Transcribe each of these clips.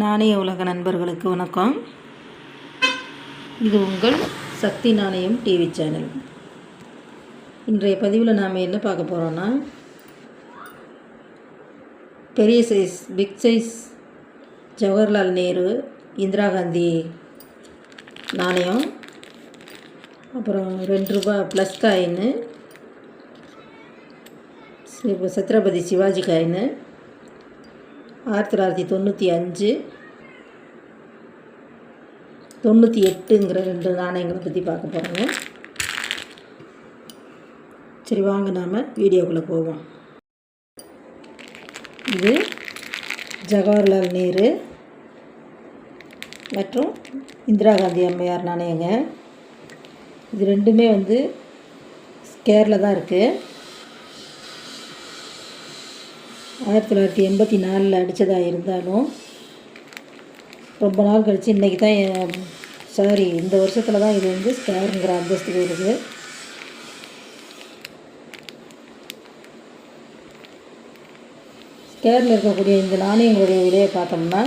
நாணய உலக நண்பர்களுக்கு வணக்கம். இது உங்கள் சக்தி நாணயம் டிவி சேனல். இன்றைய பதிவில் நாம் என்ன பார்க்க போகிறோன்னா பெரிய size big size Jawaharlal Nehru Indira Gandhi நாணயம். அப்புறம் ரெண்டு ரூபா ப்ளஸ் காயின்னு சத்ரபதி சிவாஜி காயின்னு ஆயிரத்தி தொள்ளாயிரத்தி தொண்ணூற்றி அஞ்சு தொண்ணூற்றி எட்டுங்கிற ரெண்டு நாணயங்களை பற்றி பார்க்க போகிறோங்க சரி வாங்க நாம் வீடியோக்குள்ளே போவோம். இது ஜவஹர்லால் நேரு மற்றும் இந்திரா காந்தி அம்மையார் நாணயங்க. இது ரெண்டுமே வந்து ஸ்கேரில் தான் இருக்குது ஆயிரத்தி தொள்ளாயிரத்தி எண்பத்தி நாலில் அடித்ததாக இருந்தாலும் ரொம்ப நாள் கழித்து இன்றைக்கி தான் சாரி இந்த வருஷத்தில் தான் இது வந்து ஸ்கேருங்கிற அந்தஸ்துக்கு வருது. ஸ்கேரில் இருக்கக்கூடிய இந்த நாணயங்களுடைய விலையை பார்த்தோம்னா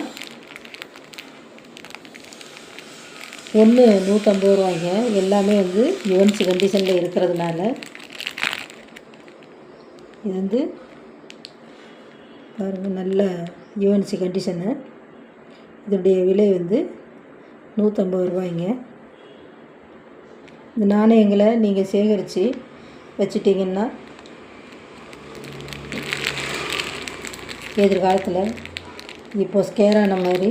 ஒன்று நூற்றம்பது ரூபாய்ங்க. எல்லாமே வந்து யுவன்ஸ் கண்டிஷனில் இருக்கிறதுனால இது வந்து பாருங்கள் நல்ல யூஎன்சி கண்டிஷனு இதனுடைய விலை வந்து நூற்றம்பது ரூபாய்ங்க. இந்த நாணயங்களை நீங்கள் சேகரித்து வச்சிட்டிங்கன்னா எதிர்காலத்தில் இப்போ ஸ்கேரான மாதிரி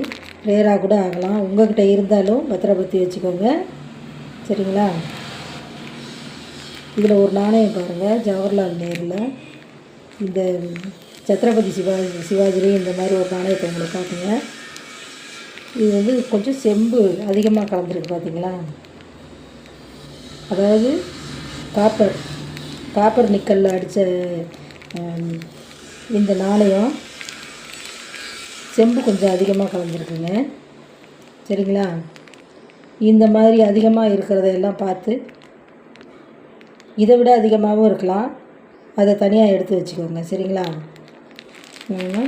ரேராக கூட ஆகலாம். உங்கள்கிட்ட இருந்தாலும் பத்திரப்படுத்தி வச்சுக்கோங்க. சரிங்களா? இதில் ஒரு நாணயம் பாருங்கள் ஜவஹர்லால் நேரில். இந்த சத்ரபதி சிவாஜி சிவாஜிலையும் இந்த மாதிரி ஒரு நாணயத்தை உங்களுக்கு காட்டுங்க இது வந்து கொஞ்சம் செம்பு அதிகமாக கலந்துருக்கு பார்த்தீங்களா அதாவது காப்பர் காப்பர் நிக்கலில் அடித்த இந்த நாணயம் செம்பு கொஞ்சம் அதிகமாக கலந்துருக்குங்க. சரிங்களா? இந்த மாதிரி அதிகமாக இருக்கிறதையெல்லாம் பார்த்து இதை விட அதிகமாகவும் இருக்கலாம். அதை தனியாக எடுத்து வச்சுக்கோங்க. சரிங்களா? நம்ம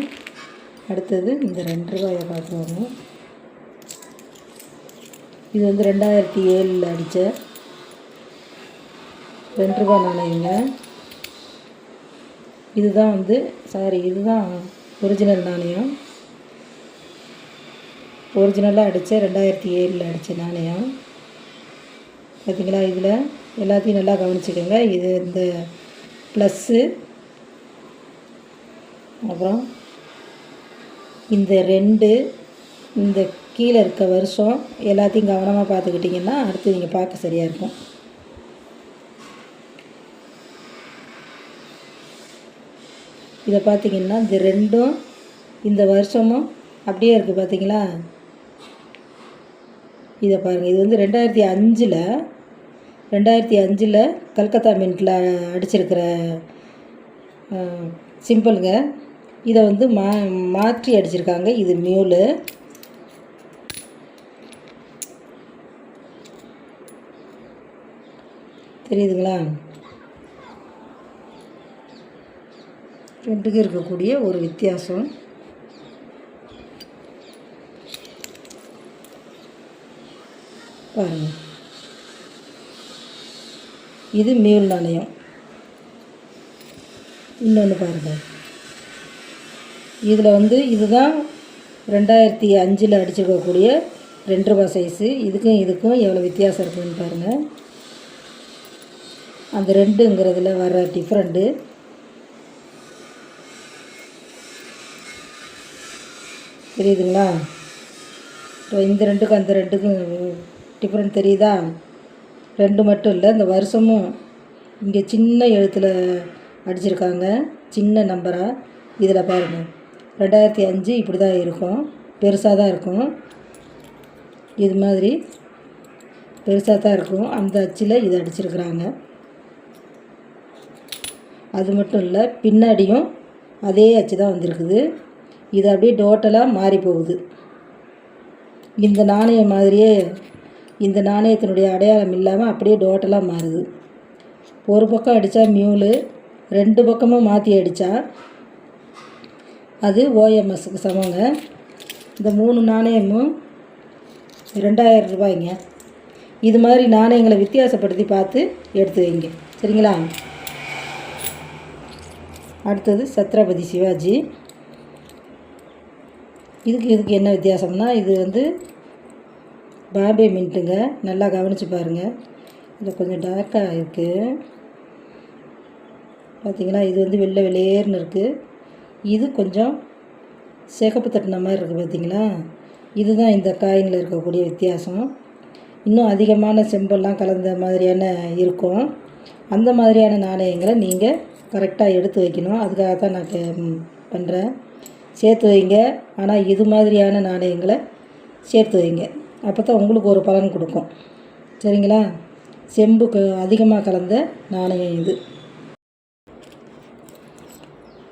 அடுத்தது இந்த ரெண்டு ரூபாயை பார்த்துக்கோங்க. இது வந்து ரெண்டாயிரத்தி ஏழில் அடித்த ரெண்டு ரூபா நாணயங்க. இதுதான் வந்து சாரி இதுதான் ஒரிஜினல் நாணயம். ஒரிஜினலாக அடித்த ரெண்டாயிரத்தி ஏழில் அடித்த நாணயம். பார்த்தீங்களா இதில் எல்லாத்தையும் நல்லா கவனிச்சுக்கோங்க. இது இந்த ப்ளஸ்ஸு அப்புறம் இந்த ரெண்டு இந்த கீழே இருக்க வருஷம் எல்லாத்தையும் கவனமாக பார்த்துக்கிட்டிங்கன்னா அடுத்து நீங்கள் பார்க்க சரியாக இருக்கும். இதை பார்த்தீங்கன்னா இந்த ரெண்டும் இந்த வருஷமும் அப்படியே இருக்குது பார்த்தீங்களா? இதை பாருங்கள் இது வந்து ரெண்டாயிரத்தி அஞ்சில் ரெண்டாயிரத்தி அஞ்சில் கல்கத்தா மின்ட்டில் அடிச்சிருக்கிற சிம்பிளுங்க இதை வந்து மா மாற்றி அடிச்சிருக்காங்க. இது மியூலு தெரியுதுங்களா? ரெண்டுக்கும் இருக்கக்கூடிய ஒரு வித்தியாசம். பாருங்கள் இது மியூல் நாணயம் இன்னொன்று பாருங்கள் இதில் வந்து இதுதான் ரெண்டாயிரத்தி அஞ்சில் அடிச்சிருக்கக்கூடிய ரெண்டு ரூபா சைஸு இதுக்கும் இதுக்கும் எவ்வளோ வித்தியாசம் இருக்குதுன்னு பாருங்கள் அந்த ரெண்டுங்கிறதுல வர டிஃப்ரெண்ட்டு தெரியுதுங்களா? இப்போ இந்த ரெண்டுக்கும் அந்த ரெண்டுக்கும் டிஃப்ரெண்ட் தெரியுதா? ரெண்டு மட்டும் இல்லை இந்த வருஷமும் இங்கே சின்ன எழுத்தில் அடிச்சிருக்காங்க. சின்ன நம்பராக இதில் பாருங்கள் ரெண்டாயிரத்தி அஞ்சு இப்படி தான் இருக்கும். பெருசாக தான் இருக்கும். இது மாதிரி பெருசாக தான் இருக்கும். அந்த அச்சில் இது அடிச்சிருக்கிறாங்க. அது மட்டும் இல்லை பின்னாடியும் அதே அச்சு தான் வந்திருக்குது. இது அப்படியே டோட்டலாக மாறி போகுது. இந்த நாணயம் மாதிரியே இந்த நாணயத்தினுடைய அடையாளம் இல்லாமல் அப்படியே டோட்டலாக மாறுது. ஒரு பக்கம் அடித்தா மியூலு ரெண்டு பக்கமும் மாற்றி அடித்தா அது ஓஎம்எஸ்க்கு சமங்க. இந்த மூணு நாணயமும் ரெண்டாயிரம் ரூபாய்ங்க. இது மாதிரி நாணயங்களை வித்தியாசப்படுத்தி பார்த்து எடுத்து வைங்க. சரிங்களா? அடுத்தது சத்ரபதி சிவாஜி. இதுக்கு இதுக்கு என்ன வித்தியாசம்னா இது வந்து பாம்பே மின்ட்டுங்க. நல்லா கவனித்து பாருங்கள் இதில் கொஞ்சம் டார்க்காக இருக்குது பார்த்திங்கன்னா இது வந்து வெள்ளை வெளியேறுன்னு இருக்குது இது கொஞ்சம் சிகப்பு தட்டின மாதிரி இருக்குது பார்த்தீங்களா? இதுதான் இந்த காயினில் இருக்கக்கூடிய வித்தியாசம். இன்னும் அதிகமான செம்பெல்லாம் கலந்த மாதிரியான இருக்கும். அந்த மாதிரியான நாணயங்களை நீங்கள் கரெக்டாக எடுத்து வைக்கணும். அதுக்காக தான் நான் கே பண்ணுறேன் சேர்த்து வைங்க. ஆனால் இது மாதிரியான நாணயங்களை சேர்த்து வைங்க. அப்போ தான் உங்களுக்கு ஒரு பலன் கொடுக்கும். சரிங்களா? செம்புக்கு அதிகமாக கலந்த நாணயம் இது.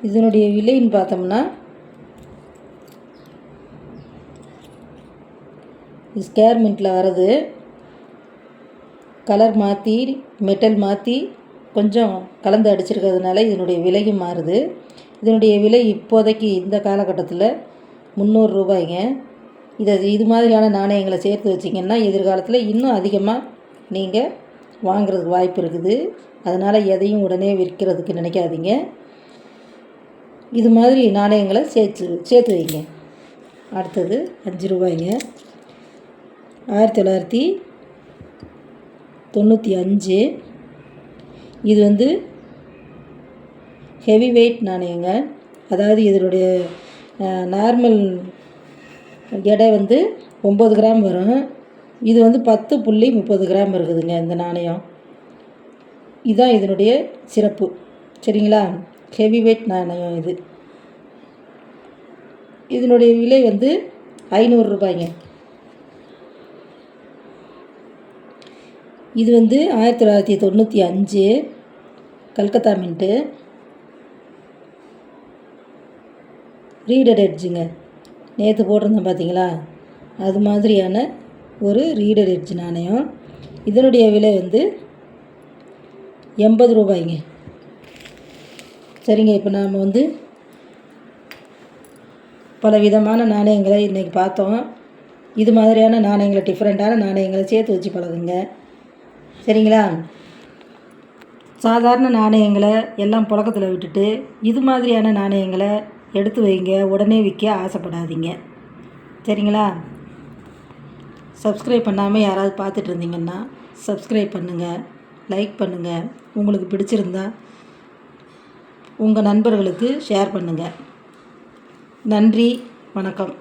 இதனுடைய விலைன்னு பார்த்தோம்னா ஸ்கேர் மின்ட்டில் வர்றது கலர் மாற்றி மெட்டல் மாற்றி கொஞ்சம் கலந்து அடிச்சிருக்கிறதுனால இதனுடைய விலையும் மாறுது. இதனுடைய விலை இப்போதைக்கு இந்த காலகட்டத்தில் முந்நூறு ரூபாய்ங்க. இதை இது மாதிரியான நாணயங்களை சேர்த்து வச்சிங்கன்னா எதிர்காலத்தில் இன்னும் அதிகமாக நீங்கள் வாங்குறதுக்கு வாய்ப்பு இருக்குது. அதனால் எதையும் உடனே விற்கிறதுக்கு நினைக்காதீங்க. இது மாதிரி நாணயங்களை சேர்த்து சேர்த்து வைங்க. அடுத்தது அஞ்சு ரூபாய்ங்க. ஆயிரத்தி தொள்ளாயிரத்தி தொண்ணூற்றி அஞ்சு. இது வந்து ஹெவி வெயிட் நாணயங்க. அதாவது இதனுடைய நார்மல் எடை வந்து ஒம்பது கிராம் வரும். இது வந்து பத்து புள்ளி முப்பது கிராம் இருக்குதுங்க இந்த நாணயம். இதுதான் இதனுடைய சிறப்பு. சரிங்களா? ஹெவி வெயிட் நாணயம் இது. இதனுடைய விலை வந்து ஐநூறு ரூபாய்ங்க. இது வந்து ஆயிரத்தி தொள்ளாயிரத்தி தொண்ணூற்றி அஞ்சு கல்கத்தா மின்ட்டு ரீடட் எட்ஜுங்க நேற்று போட்டிருந்தேன் பார்த்தீங்களா அது மாதிரியான ஒரு ரீடர் எட்ஜ் நாணயம். இதனுடைய விலை வந்து எண்பது ரூபாய்ங்க. சரிங்க இப்போ நாம் வந்து பல விதமான நாணயங்களை இன்றைக்கி பார்த்தோம். இது மாதிரியான நாணயங்களை டிஃப்ரெண்ட்டான நாணயங்களை சேர்த்து வச்சு பழகுங்க. சரிங்களா? சாதாரண நாணயங்களை எல்லாம் புழக்கத்தில் விட்டுட்டு இது மாதிரியான நாணயங்களை எடுத்து வைங்க உடனே விற்க ஆசைப்படாதீங்க. சரிங்களா? சப்ஸ்கிரைப் பண்ணாமல் யாராவது பார்த்துட்டு இருந்தீங்கன்னா சப்ஸ்கிரைப் பண்ணுங்கள் லைக் பண்ணுங்கள் உங்களுக்கு பிடிச்சிருந்தா உங்கள் நண்பர்களுக்கு ஷேர் பண்ணுங்கள் நன்றி வணக்கம்.